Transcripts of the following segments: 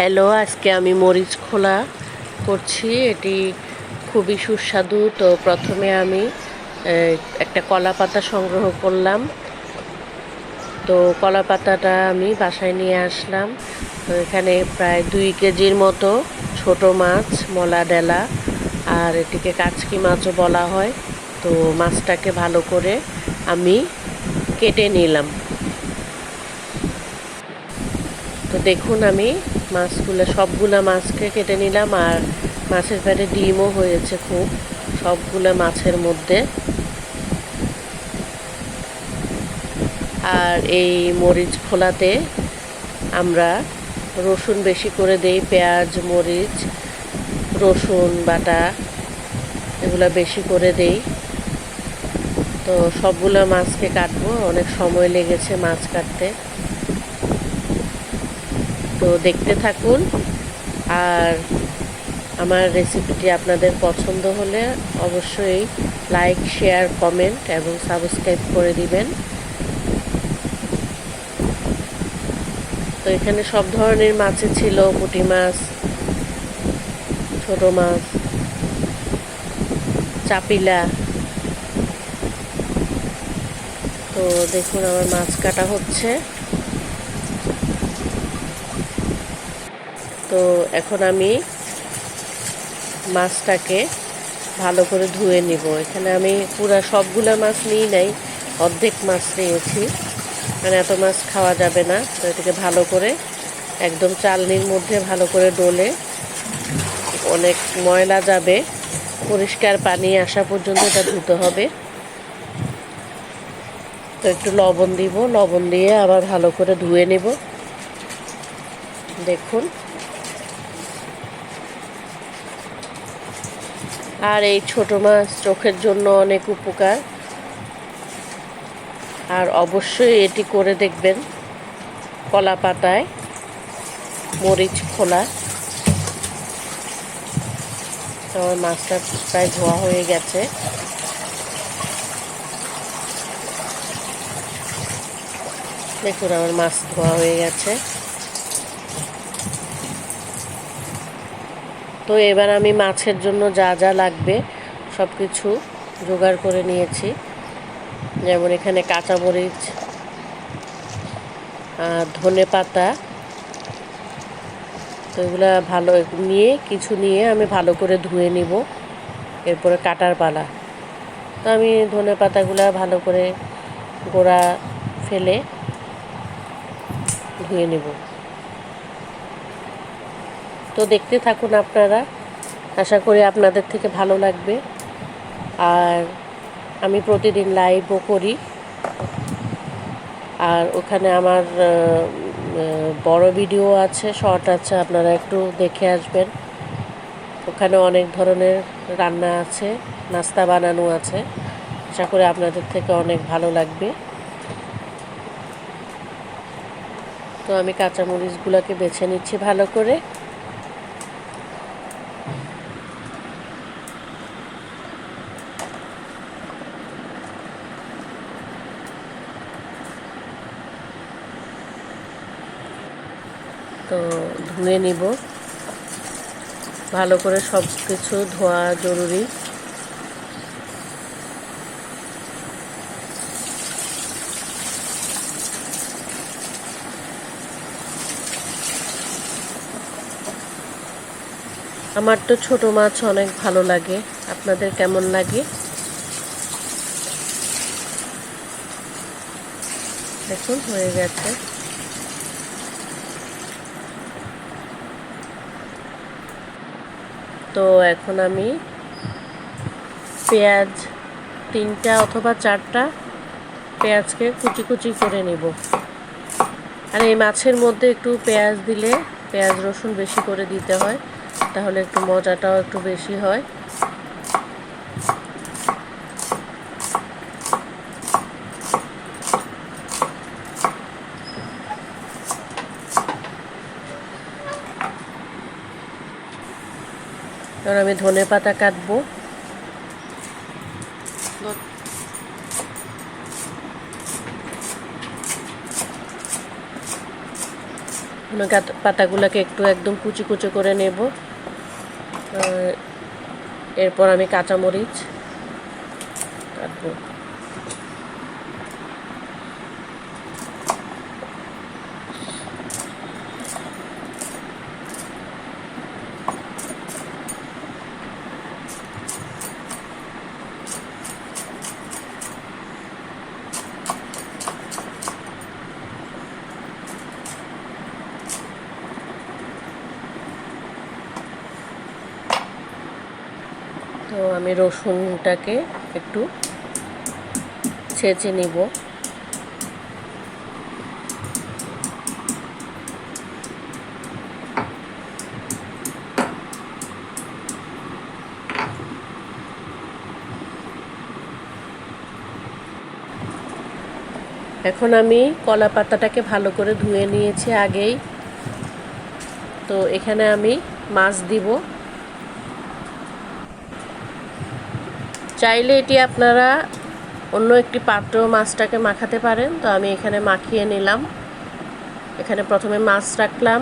Hello, আজকে আমি মরিচ খোলা করছি। এটি খুবই সুস্বাদু। তো প্রথমে আমি একটা কলা পাতা সংগ্রহ করলাম। তো কলা পাতাটা আমি বাসায় নিয়ে আসলাম। তো এখানে প্রায় দুই কেজির মতো ছোট মাছ, মলা ডেলা আর এটিকে কাচকি মাছও বলা হয়। তো মাছটাকে ভালো করে আমি কেটে নিলাম। তো দেখুন আমি মাছগুলো, সবগুলো মাছকে কেটে নিলাম আর মাছের পেটে ডিমও হয়েছে খুব। সবগুলো মাছের মধ্যে। আর এই মরিচ খোলাতে আমরা রসুন বেশি করে দেই, পেঁয়াজ, মরিচ, রসুন, বাটা এগুলো বেশি করে দেই। তো সবগুলো মাছকে কাটবো, অনেক সময় লেগেছে মাছ কাটতে। তো দেখতে থাকুন। আর আমার রেসিপিটি আপনাদের পছন্দ হলে অবশ্যই লাইক শেয়ার কমেন্ট এবং সাবস্ক্রাইব করে দিবেন। তো এখানে সব ধরনের মাছই ছিল, পুঁটি মাছ, ছোট মাছ, চাপিলা। তো দেখুন আমার মাছ কাটা হচ্ছে। তো এখন আমি মাছটাকে ভালো করে ধুয়ে নিব। এখানে আমি পুরা সবগুলো মাছ নিই নাই, অর্ধেক মাছ নিয়েছি। মানে এত মাছ খাওয়া যাবে না, তো এটাকে ভালো করে একদম চালনির মধ্যে ভালো করে ডলে অনেক ময়লা যাবে, পরিষ্কার পানি আসা পর্যন্ত এটা ধুতে হবে। তো একটু লবণ দিব, লবণ দিয়ে আবার ভালো করে ধুয়ে নেব। দেখুন। আর এই ছোট মাছ চোখের জন্য অনেক উপকার। আর অবশ্যই এটি করে দেখবেন কলা পাতায়, মরিচ, খোলা। আমার মাছটা প্রায় ধোয়া হয়ে গেছে। দেখুন, আমার মাছ ধোয়া হয়ে গেছে। তো এবার আমি মাছের জন্য যা যা লাগবে সব কিছু জোগাড় করে নিয়েছি। যেমন এখানে কাঁচামরিচ ধনে পাতা, তো এগুলো ভালো নিয়ে কিছু নিয়ে আমি ভালো করে ধুয়ে নিব। এরপরে কাটার পালা। তো আমি ধনে পাতাগুলো ভালো করে গোড়া ফেলে ধুয়ে নেব। তো দেখতে থাকুন আপনারা। আশা করি আপনাদের থেকে ভালো লাগবে। আর আমি প্রতিদিন লাইভও করি। আর ওখানে আমার বড় ভিডিও আছে শর্ট আছে, আপনারা একটু দেখে আসবেন। ওখানে অনেক ধরনের রান্না আছে, নাস্তা বানানো আছে। আশা করি আপনাদের থেকে অনেক ভালো লাগবে। তো আমি কাঁচামরিচগুলোকে বেছে নিচ্ছি ভালো করে। তো ধুয়ে নিব। ভালো করে সব কিছু ধোয়া জরুরি। আমার তো ছোট মাছ অনেক ভালো লাগে। আপনাদের কেমন লাগে? দেখুন, হয়ে গেছে। তো এখন আমি পেঁয়াজ তিনটা অথবা চারটা পেঁয়াজকে কুচি কুচি করে নেব। আর এই মাছের মধ্যে একটু পেঁয়াজ দিলে পেঁয়াজ রসুন বেশি করে দিতে হয়, তাহলে একটু মজাটাও একটু বেশি হয়। এবার আমি ধনে পাতা কাটবো। পাতাগুলোকে একটু একদম কুচি কুচি করে নেব। এরপর আমি কাঁচামরিচ কাটবো তো আমি রসুনটাকে একটু ছেঁচে নিব। এখন আমি কলা পাতাটাকে ভালো করে ধুয়ে নিয়েছি আগেই। তো এখানে আমি মাছ দিব। চাইলে এটি আপনারা অন্য একটি পাত্র মাছটাকে মাখাতে পারেন। তো আমি এখানে মাখিয়ে নিলাম। এখানে প্রথমে মাছ রাখলাম।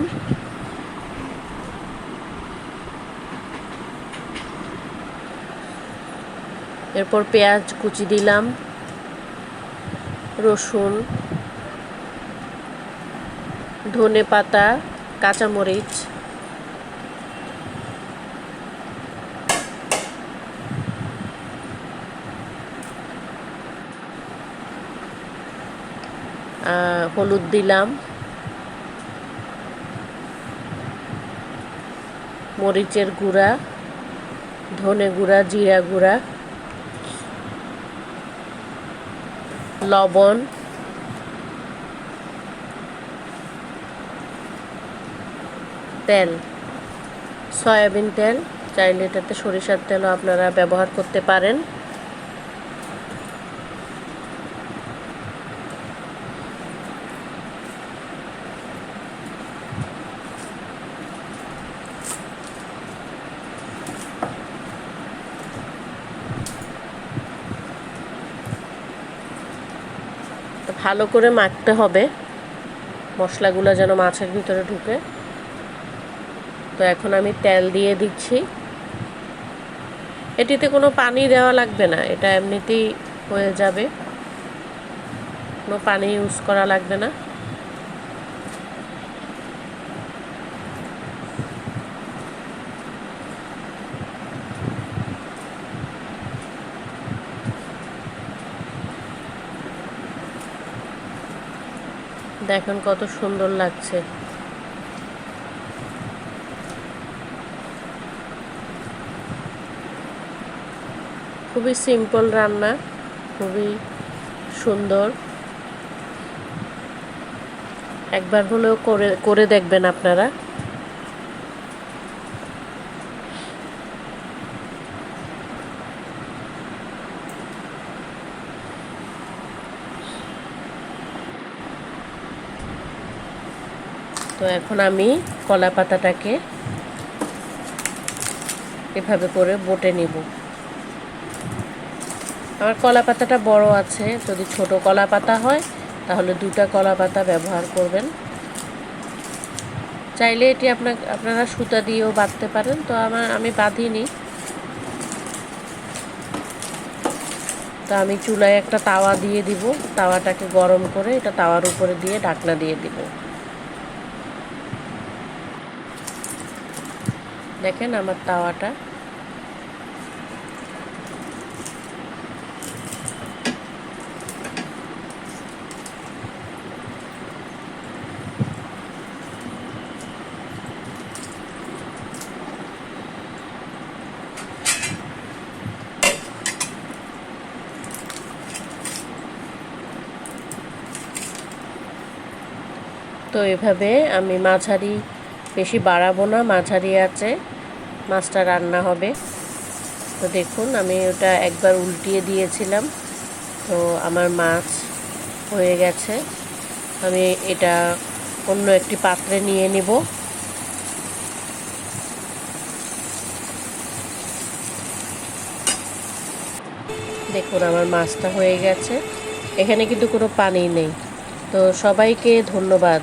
এরপর পেঁয়াজ কুচি দিলাম। রসুন ধনে পাতা কাঁচামরিচ হলুদ দিলাম, মরিচের গুঁড়া, ধনে গুঁড়া, জিরা গুঁড়া, লবণ, তেল, সয়াবিন তেল, চাইলে এটাতে সরিষার তেলও আপনারা ব্যবহার করতে পারেন। ভালো করে মাখতে হবে। মশলাগুলো যেন মাছের ভিতরে ঢুকে। তো এখন আমি তেল দিয়ে দিচ্ছি। এটিতে কোনো পানি দেওয়া লাগবে না, এটা এমনিতেই হয়ে যাবে। কোনো পানি ইউজ করা লাগবে না। দেখেন কত সুন্দর লাগছে। খুবই সিম্পল রান্না, খুবই সুন্দর। একবার হলেও করে করে দেখবেন আপনারা। তো এখন আমি কলা পাতাটাকে এভাবে করে বটে নিব। আমার কলা পাতাটা বড় আছে, যদি ছোট কলা পাতা হয়, তাহলে দুটা কলা পাতা ব্যবহার করবেন। চাইলে এটি আপনার আপনারা সুতা দিয়েও বাঁধতে পারেন, তো আমার আমি বাঁধিনি। তো আমি চুলায় একটা তাওয়া দিয়ে দিব, তাওয়াটাকে গরম করে এটা তাওয়ার উপরে দিয়ে ঢাকনা দিয়ে দিব। দেখেন আমার তাওয়াটা। তো এভাবে আমি মাঝারি বেশি বাড়াবো না মাঝারি আছে। মাছটা রান্না হবে। তো দেখুন, আমি ওটা একবার উল্টিয়ে দিয়েছিলাম। তো আমার মাছ হয়ে গেছে। আমি এটা অন্য একটি পাত্রে নিয়ে নিব। দেখুন, আমার মাছটা হয়ে গেছে। এখানে কিন্তু কোনো পানি নেই। তো সবাইকে ধন্যবাদ।